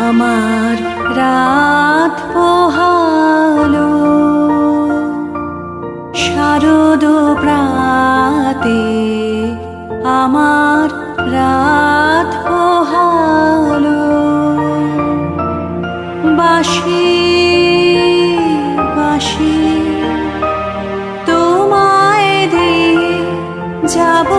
আমার রাত পোহালো শারদ প্রাতে আমার রাত হলো বাসি বাসি তোমায় দিয়ে যাব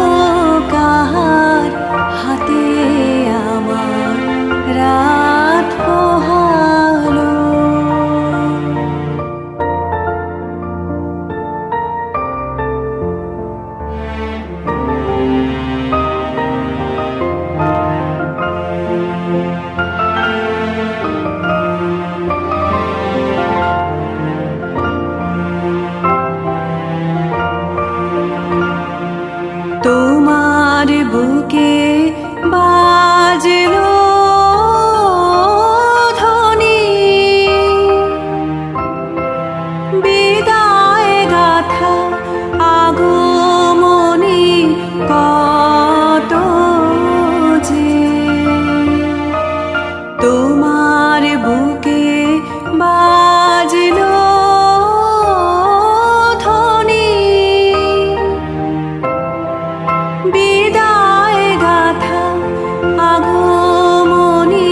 তোমার বুকে বাজলো আগমনি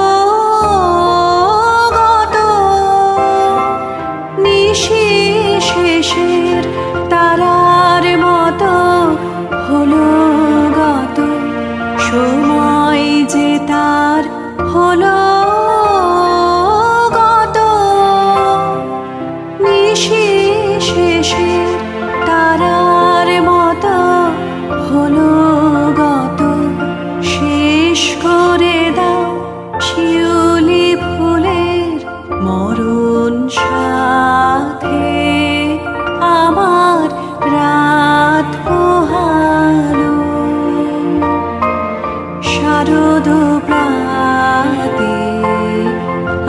শারদ প্রাতে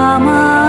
আমার